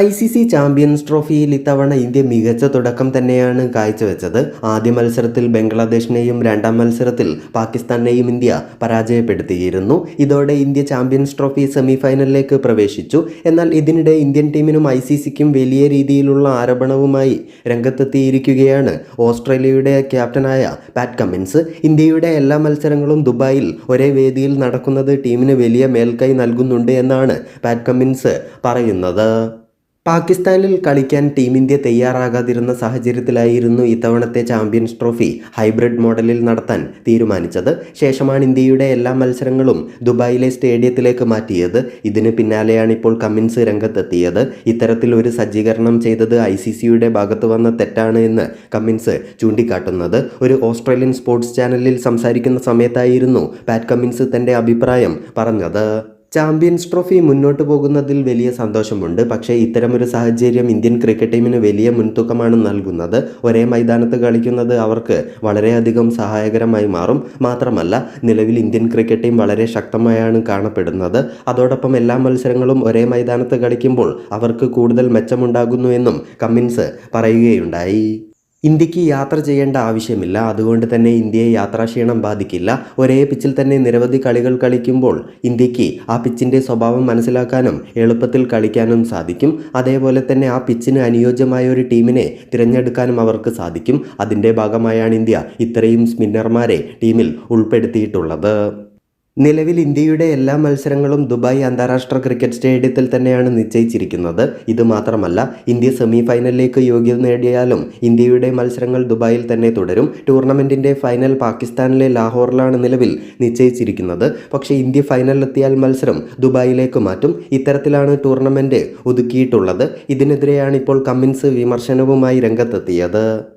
I C C champions ട്രോഫിയിൽ ഇത്തവണ India മികച്ച തുടക്കം തന്നെയാണ് കാഴ്ചവെച്ചത്. ആദ്യ മത്സരത്തിൽ ബംഗ്ലാദേശിനെയും രണ്ടാം മത്സരത്തിൽ പാകിസ്ഥാനെയും ഇന്ത്യ പരാജയപ്പെടുത്തിയിരുന്നു. ഇതോടെ ഇന്ത്യ ചാമ്പ്യൻസ് ട്രോഫി സെമിഫൈനലിലേക്ക് പ്രവേശിച്ചു. എന്നാൽ ഇതിനിടെ ഇന്ത്യൻ ടീമിനും ഐ സി സിക്കും വലിയ രീതിയിലുള്ള ആരോപണവുമായി രംഗത്തെത്തിയിരിക്കുകയാണ് ഓസ്ട്രേലിയയുടെ ക്യാപ്റ്റനായ പാറ്റ് കമ്മിൻസ്. ഇന്ത്യയുടെ എല്ലാ മത്സരങ്ങളും ദുബായിൽ ഒരേ വേദിയിൽ നടക്കുന്നത് ടീമിന് വലിയ മേൽക്കൈ നൽകുന്നുണ്ട് എന്നാണ് പാറ്റ് കമ്മിൻസ് പറയുന്നത്. പാകിസ്ഥാനിൽ കളിക്കാൻ ടീം ഇന്ത്യ തയ്യാറാകാതിരുന്ന സാഹചര്യത്തിലായിരുന്നു ഇത്തവണത്തെ ചാമ്പ്യൻസ് ട്രോഫി ഹൈബ്രിഡ് മോഡലിൽ നടത്താൻ തീരുമാനിച്ചത്. ശേഷമാണ് ഇന്ത്യയുടെ എല്ലാ മത്സരങ്ങളും ദുബായിലെ സ്റ്റേഡിയത്തിലേക്ക് മാറ്റിയത്. ഇതിന് പിന്നാലെയാണ് ഇപ്പോൾ കമ്മിൻസ് രംഗത്തെത്തിയത്. ഇത്തരത്തിൽ ഒരു സജ്ജീകരണം ചെയ്തത് ഐ സി സിയുടെ ഭാഗത്ത് വന്ന തെറ്റാണ് എന്ന് കമ്മിൻസ് ചൂണ്ടിക്കാട്ടുന്നത്. ഒരു ഓസ്ട്രേലിയൻ സ്പോർട്സ് ചാനലിൽ സംസാരിക്കുന്ന സമയത്തായിരുന്നു പാറ്റ് കമ്മിൻസ് തന്റെ അഭിപ്രായം പറഞ്ഞത്. ചാമ്പ്യൻസ് ട്രോഫി മുന്നോട്ട് പോകുന്നതിൽ വലിയ സന്തോഷമുണ്ട്. പക്ഷേ ഇത്തരമൊരു സാഹചര്യം ഇന്ത്യൻ ക്രിക്കറ്റ് ടീമിന് വലിയ മുൻതൂക്കമാണ് നൽകുന്നത്. ഒരേ മൈതാനത്ത് കളിക്കുന്നത് അവർക്ക് വളരെയധികം സഹായകരമായി മാറും. മാത്രമല്ല നിലവിൽ ഇന്ത്യൻ ക്രിക്കറ്റ് ടീം വളരെ ശക്തമായാണ് കാണപ്പെടുന്നത്. അതോടൊപ്പം എല്ലാ മത്സരങ്ങളും ഒരേ മൈതാനത്ത് കളിക്കുമ്പോൾ അവർക്ക് കൂടുതൽ മെച്ചമുണ്ടാകുന്നു എന്നും കമ്മിൻസ് പറയുകയുണ്ടായി. ഇന്ത്യയ്ക്ക് യാത്ര ചെയ്യേണ്ട ആവശ്യമില്ല. അതുകൊണ്ട് തന്നെ ഇന്ത്യയെ യാത്രാക്ഷീണം ബാധിക്കില്ല. ഒരേ പിച്ചിൽ തന്നെ നിരവധി കളികൾ കളിക്കുമ്പോൾ ഇന്ത്യയ്ക്ക് ആ പിച്ചിന്റെ സ്വഭാവം മനസ്സിലാക്കാനും എളുപ്പത്തിൽ കളിക്കാനും സാധിക്കും. അതേപോലെ തന്നെ ആ പിച്ചിന് അനുയോജ്യമായ ഒരു ടീമിനെ തിരഞ്ഞെടുക്കാനും അവർക്ക് സാധിക്കും. അതിന്റെ ഭാഗമായാണ് ഇന്ത്യ ഇത്രയും സ്പിന്നർമാരെ ടീമിൽ ഉൾപ്പെടുത്തിയിട്ടുള്ളത്. നിലവിൽ ഇന്ത്യയുടെ എല്ലാ മത്സരങ്ങളും ദുബായ് അന്താരാഷ്ട്ര ക്രിക്കറ്റ് സ്റ്റേഡിയത്തിൽ തന്നെയാണ് നിശ്ചയിച്ചിരിക്കുന്നത്. ഇത് മാത്രമല്ല ഇന്ത്യ സെമി ഫൈനലിലേക്ക് യോഗ്യത നേടിയാലും ഇന്ത്യയുടെ മത്സരങ്ങൾ ദുബായിൽ തന്നെ തുടരും. ടൂർണമെന്റിന്റെ ഫൈനൽ പാകിസ്ഥാനിലെ ലാഹോറിലാണ് നിലവിൽ നിശ്ചയിച്ചിരിക്കുന്നത്. പക്ഷേ ഇന്ത്യ ഫൈനലിലെത്തിയാൽ മത്സരം ദുബായിലേക്ക് മാറ്റും. ഇത്തരത്തിലാണ് ടൂർണമെന്റ് ഒതുക്കിയിട്ടുള്ളത്. ഇതിനെതിരെയാണ് ഇപ്പോൾ കമ്മിൻസ് വിമർശനവുമായി രംഗത്തെത്തിയത്.